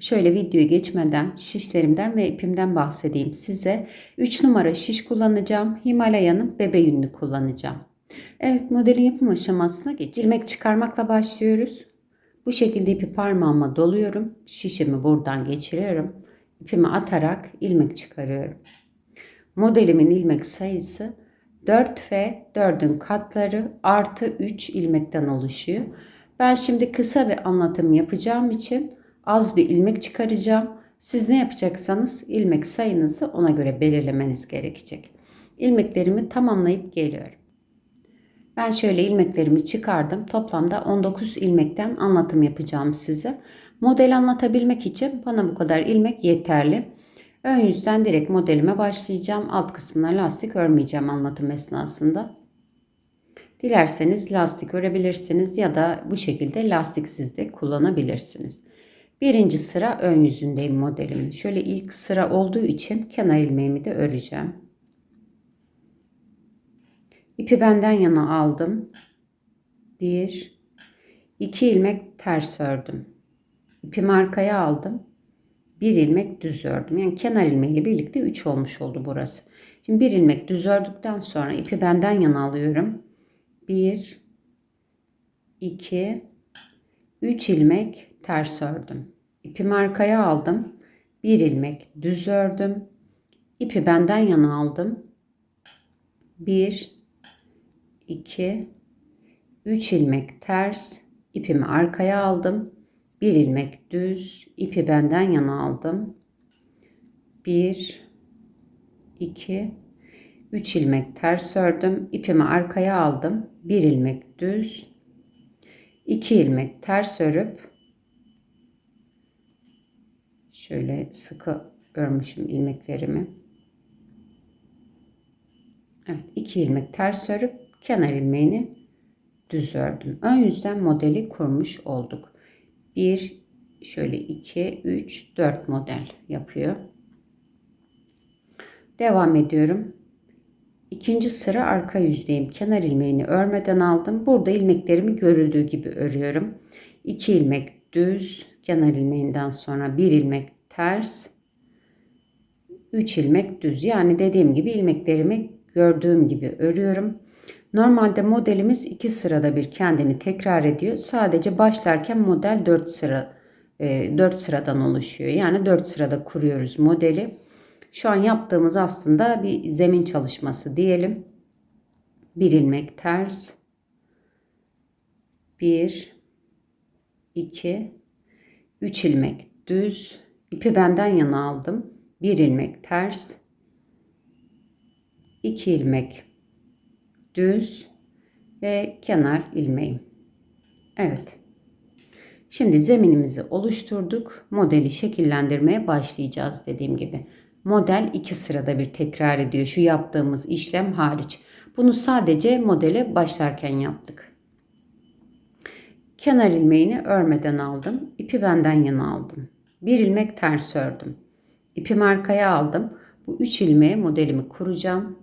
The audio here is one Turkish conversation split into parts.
Şöyle videoyu geçmeden şişlerimden ve ipimden bahsedeyim size. 3 numara şiş kullanacağım. Himalaya'nın bebe yününü kullanacağım. Evet modelin yapım aşamasına geç. İlmek çıkarmakla başlıyoruz. Bu şekilde ipi parmağıma doluyorum. Şişimi buradan geçiriyorum. İpimi atarak ilmek çıkarıyorum. Modelimin ilmek sayısı 4 ve 4'ün katları artı 3 ilmekten oluşuyor. Ben şimdi kısa bir anlatım yapacağım için az bir ilmek çıkaracağım. Siz ne yapacaksanız ilmek sayınızı ona göre belirlemeniz gerekecek. İlmeklerimi tamamlayıp geliyorum. Ben şöyle ilmeklerimi çıkardım. Toplamda 19 ilmekten anlatım yapacağım size. Model anlatabilmek için bana bu kadar ilmek yeterli. Ön yüzden direkt modelime başlayacağım. Alt kısmına lastik örmeyeceğim anlatım esnasında. Dilerseniz lastik örebilirsiniz ya da bu şekilde lastiksiz de kullanabilirsiniz. Birinci sıra ön yüzündeyim modelimin. Şöyle ilk sıra olduğu için kenar ilmeğimi de öreceğim. İpi benden yana aldım. Bir, iki ilmek ters ördüm. İpimi arkaya aldım. Bir ilmek düz ördüm. Yani kenar ilmeğiyle birlikte 3 olmuş oldu burası. Şimdi bir ilmek düz ördükten sonra ipi benden yana alıyorum. 1 2 3 ilmek ters ördüm. İpimi arkaya aldım. Bir ilmek düz ördüm. İpi benden yana aldım. 1 2 3 ilmek ters, ipimi arkaya aldım. Bir ilmek düz, ipi benden yana aldım. 1 2 3 ilmek ters ördüm. ipimi arkaya aldım. Bir ilmek düz, 2 ilmek ters örüp şöyle sıkı örmüşüm ilmeklerimi. Evet, 2 ilmek ters örüp kenar ilmeğini düz ördüm. Ön yüzden modeli kurmuş olduk. 1 şöyle 2 3 4 model yapıyor. Devam ediyorum. İkinci sıra arka yüzdeyim. Kenar ilmeğini örmeden aldım. Burada ilmeklerimi görüldüğü gibi örüyorum. 2 ilmek düz, kenar ilmeğinden sonra bir ilmek ters, 3 ilmek düz. Yani dediğim gibi ilmeklerimi gördüğüm gibi örüyorum. Normalde modelimiz iki sırada bir kendini tekrar ediyor. Sadece başlarken model 4 sıra 4 e, sıradan oluşuyor. Yani 4 sırada kuruyoruz modeli. Şu an yaptığımız aslında bir zemin çalışması diyelim. Bir ilmek ters. 1 2 3 ilmek düz. İpi benden yana aldım. Bir ilmek ters. 2 ilmek düz ve kenar ilmeğim. Evet. Şimdi zeminimizi oluşturduk. Modeli şekillendirmeye başlayacağız dediğim gibi. Model iki sırada bir tekrar ediyor. Şu yaptığımız işlem hariç. Bunu sadece modele başlarken yaptık. Kenar ilmeğini örmeden aldım. İpi benden yana aldım. Bir ilmek ters ördüm. İpimi arkaya aldım. Bu üç ilmeğe modelimi kuracağım.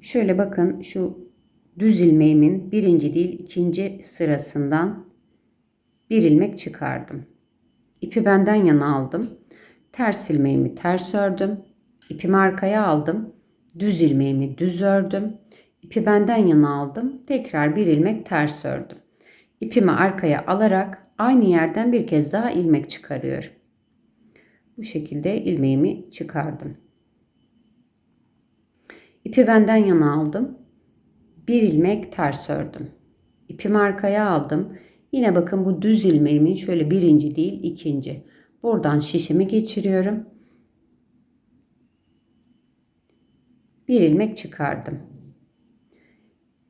Şöyle bakın şu düz ilmeğimin birinci değil ikinci sırasından bir ilmek çıkardım. İpi benden yana aldım. Ters ilmeğimi ters ördüm. İpimi arkaya aldım. Düz ilmeğimi düz ördüm. İpi benden yana aldım. Tekrar bir ilmek ters ördüm. İpimi arkaya alarak aynı yerden bir kez daha ilmek çıkarıyorum. Bu şekilde ilmeğimi çıkardım. İpi benden yana aldım. Bir ilmek ters ördüm. İpimi arkaya aldım. Yine bakın bu düz ilmeğimin şöyle birinci değil ikinci. Buradan şişimi geçiriyorum. Bir ilmek çıkardım.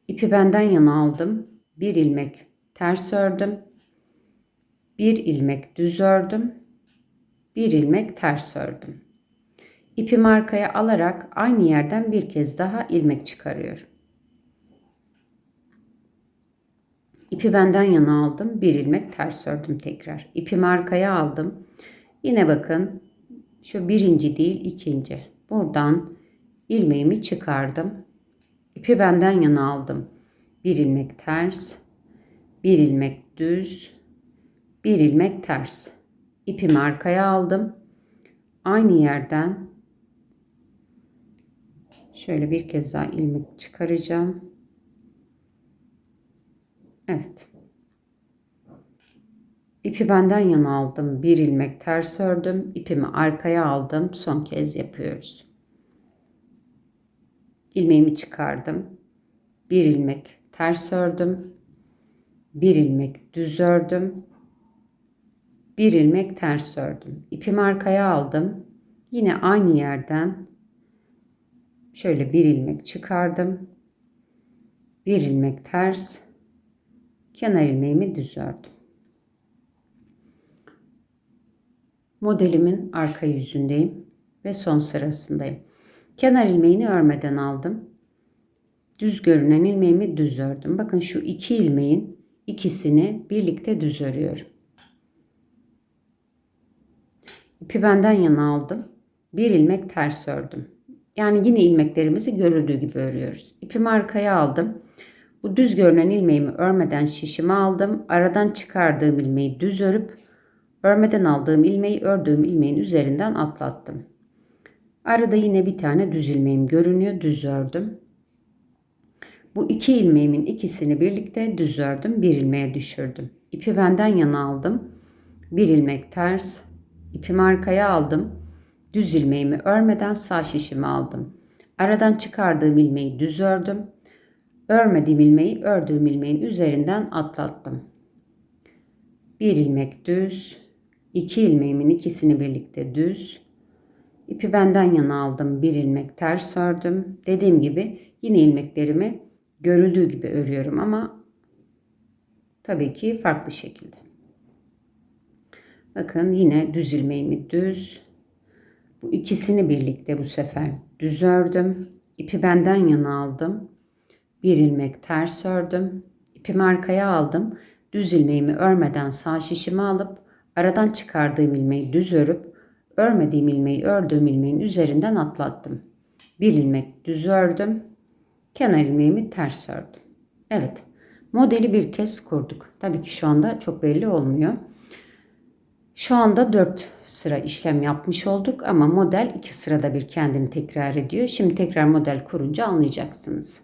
İpi benden yana aldım. Bir ilmek ters ördüm. Bir ilmek düz ördüm. Bir ilmek ters ördüm. İpimi arkaya alarak aynı yerden bir kez daha ilmek çıkarıyorum. İpi benden yana aldım. Bir ilmek ters ördüm tekrar. İpimi arkaya aldım. Yine bakın şu birinci değil ikinci. Buradan ilmeğimi çıkardım. İpi benden yana aldım. Bir ilmek ters. Bir ilmek düz. Bir ilmek ters. İpimi arkaya aldım. Aynı yerden şöyle bir kez daha ilmek çıkaracağım. Evet. İpi benden yana aldım. Bir ilmek ters ördüm. İpimi arkaya aldım. Son kez yapıyoruz. İlmeğimi çıkardım. Bir ilmek ters ördüm. Bir ilmek düz ördüm. Bir ilmek ters ördüm. İpimi arkaya aldım. Yine aynı yerden şöyle bir ilmek çıkardım. Bir ilmek ters. Kenar ilmeğimi düz ördüm. Modelimin arka yüzündeyim ve son sırasındayım. Kenar ilmeğini örmeden aldım. Düz görünen ilmeğimi düz ördüm. Bakın şu iki ilmeğin ikisini birlikte düz örüyorum. İpi benden yana aldım. Bir ilmek ters ördüm. Yani yine ilmeklerimizi görüldüğü gibi örüyoruz. İpimi arkaya aldım. Bu düz görünen ilmeğimi örmeden şişime aldım. Aradan çıkardığım ilmeği düz örüp örmeden aldığım ilmeği ördüğüm ilmeğin üzerinden atlattım. Arada yine bir tane düz ilmeğim görünüyor. Düz ördüm. Bu iki ilmeğimin ikisini birlikte düz ördüm. Bir ilmeğe düşürdüm. İpi benden yana aldım. Bir ilmek ters. İpimi arkaya aldım. Düz ilmeğimi örmeden sağ şişimi aldım. Aradan çıkardığım ilmeği düz ördüm. Örmediğim ilmeği ördüğüm ilmeğin üzerinden atlattım. Bir ilmek düz, iki ilmeğimin ikisini birlikte düz. İpi benden yana aldım. Bir ilmek ters ördüm. Dediğim gibi yine ilmeklerimi görüldüğü gibi örüyorum ama tabii ki farklı şekilde. Bakın yine düz ilmeğimi düz. Bu ikisini birlikte bu sefer düz ördüm. İpi benden yana aldım. Bir ilmek ters ördüm. İpimi arkaya aldım. Düz ilmeğimi örmeden sağ şişimi alıp aradan çıkardığım ilmeği düz örüp örmediğim ilmeği ördüğüm ilmeğin üzerinden atlattım. Bir ilmek düz ördüm. Kenar ilmeğimi ters ördüm. Evet. Modeli bir kez kurduk. Tabii ki şu anda çok belli olmuyor. Şu anda 4 sıra işlem yapmış olduk ama model 2 sırada bir kendini tekrar ediyor. Şimdi tekrar model kurunca anlayacaksınız.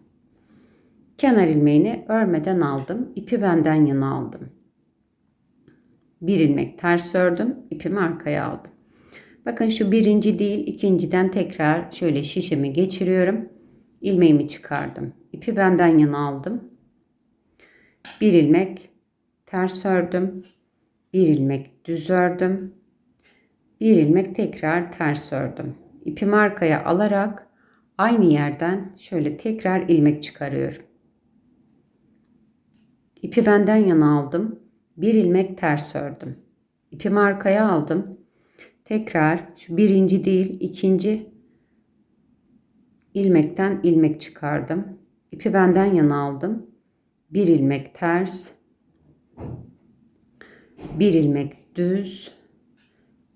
Kenar ilmeğini örmeden aldım. İpi benden yana aldım. Bir ilmek ters ördüm. ipimi arkaya aldım. Bakın şu birinci değil ikinciden tekrar şöyle şişimi geçiriyorum. İlmeğimi çıkardım. İpi benden yana aldım. Bir ilmek ters ördüm. Bir ilmek düz ördüm. Bir ilmek tekrar ters ördüm. İpimi arkaya alarak aynı yerden şöyle tekrar ilmek çıkarıyorum. İpi benden yana aldım. Bir ilmek ters ördüm. İpimi arkaya aldım. Tekrar şu birinci değil ikinci ilmekten ilmek çıkardım. İpi benden yana aldım. Bir ilmek ters. Bir ilmek düz.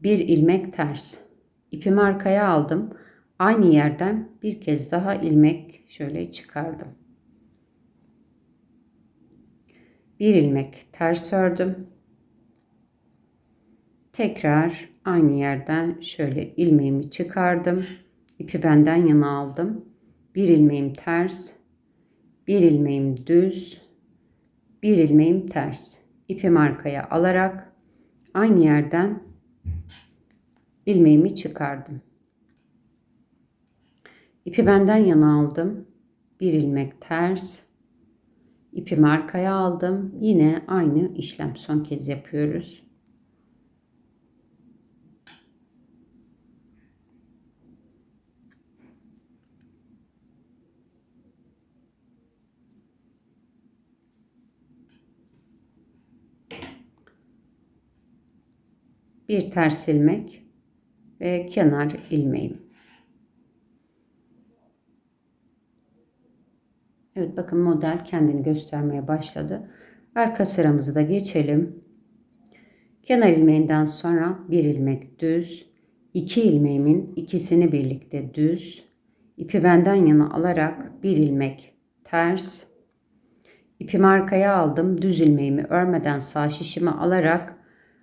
Bir ilmek ters. İpimi arkaya aldım. Aynı yerden bir kez daha ilmek şöyle çıkardım. bir ilmek ters ördüm. Tekrar aynı yerden şöyle ilmeğimi çıkardım. İpi benden yana aldım. Bir ilmeğim ters, bir ilmeğim düz, bir ilmeğim ters. İpimi arkaya alarak aynı yerden ilmeğimi çıkardım. İpi benden yana aldım. Bir ilmek ters, İpimi arkaya aldım. Yine aynı işlem son kez yapıyoruz. bir ters ilmek ve kenar ilmeğim. Evet bakın model kendini göstermeye başladı. Arka sıramızı da geçelim. Kenar ilmeğinden sonra bir ilmek düz, iki ilmeğimin ikisini birlikte düz, ipi benden yana alarak bir ilmek ters, ipimi arkaya aldım, düz ilmeğimi örmeden sağ şişimi alarak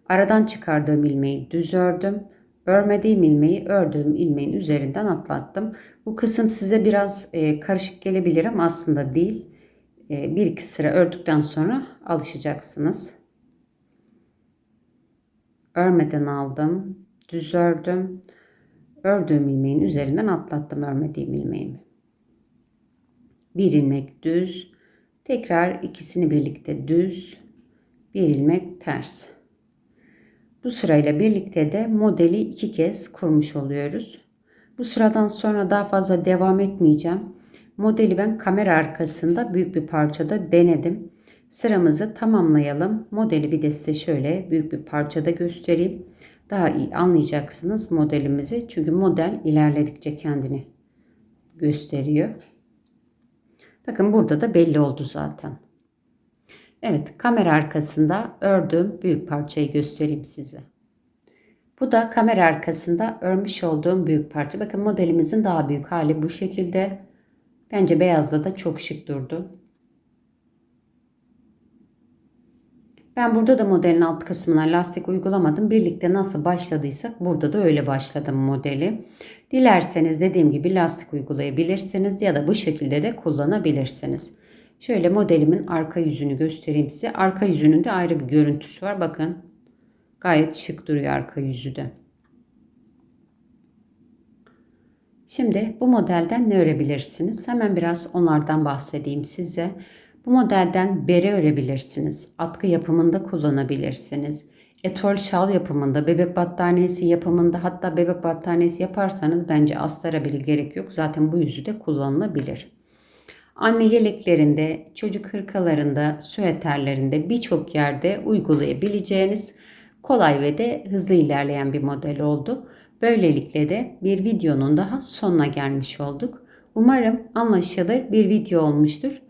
aradan çıkardığım ilmeği düz ördüm. Örmediğim ilmeği ördüğüm ilmeğin üzerinden atlattım. Bu kısım size biraz e, karışık gelebilir ama aslında değil. E, bir iki sıra ördükten sonra alışacaksınız. Örmeden aldım. Düz ördüm. Ördüğüm ilmeğin üzerinden atlattım örmediğim ilmeğimi. Bir ilmek düz. Tekrar ikisini birlikte düz. Bir ilmek ters. Bu sırayla birlikte de modeli iki kez kurmuş oluyoruz. Bu sıradan sonra daha fazla devam etmeyeceğim. Modeli ben kamera arkasında büyük bir parçada denedim. Sıramızı tamamlayalım. Modeli bir de size şöyle büyük bir parçada göstereyim. Daha iyi anlayacaksınız modelimizi. Çünkü model ilerledikçe kendini gösteriyor. Bakın burada da belli oldu zaten. Evet kamera arkasında ördüğüm büyük parçayı göstereyim size. Bu da kamera arkasında örmüş olduğum büyük parça. Bakın modelimizin daha büyük hali bu şekilde. Bence beyazda da çok şık durdu. Ben burada da modelin alt kısmına lastik uygulamadım. Birlikte nasıl başladıysak burada da öyle başladım modeli. Dilerseniz dediğim gibi lastik uygulayabilirsiniz ya da bu şekilde de kullanabilirsiniz. Şöyle modelimin arka yüzünü göstereyim size. Arka yüzünün de ayrı bir görüntüsü var. Bakın gayet şık duruyor arka yüzü de. Şimdi bu modelden ne örebilirsiniz? Hemen biraz onlardan bahsedeyim size. Bu modelden bere örebilirsiniz. Atkı yapımında kullanabilirsiniz. Etol şal yapımında, bebek battaniyesi yapımında hatta bebek battaniyesi yaparsanız bence astara bile gerek yok. Zaten bu yüzü de kullanılabilir. Anne yeleklerinde, çocuk hırkalarında, süeterlerinde birçok yerde uygulayabileceğiniz kolay ve de hızlı ilerleyen bir model oldu. Böylelikle de bir videonun daha sonuna gelmiş olduk. Umarım anlaşılır bir video olmuştur.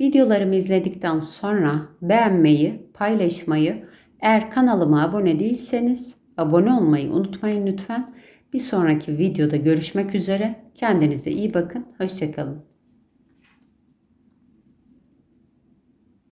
Videolarımı izledikten sonra beğenmeyi, paylaşmayı, eğer kanalıma abone değilseniz abone olmayı unutmayın lütfen. Bir sonraki videoda görüşmek üzere. Kendinize iyi bakın. Hoşçakalın.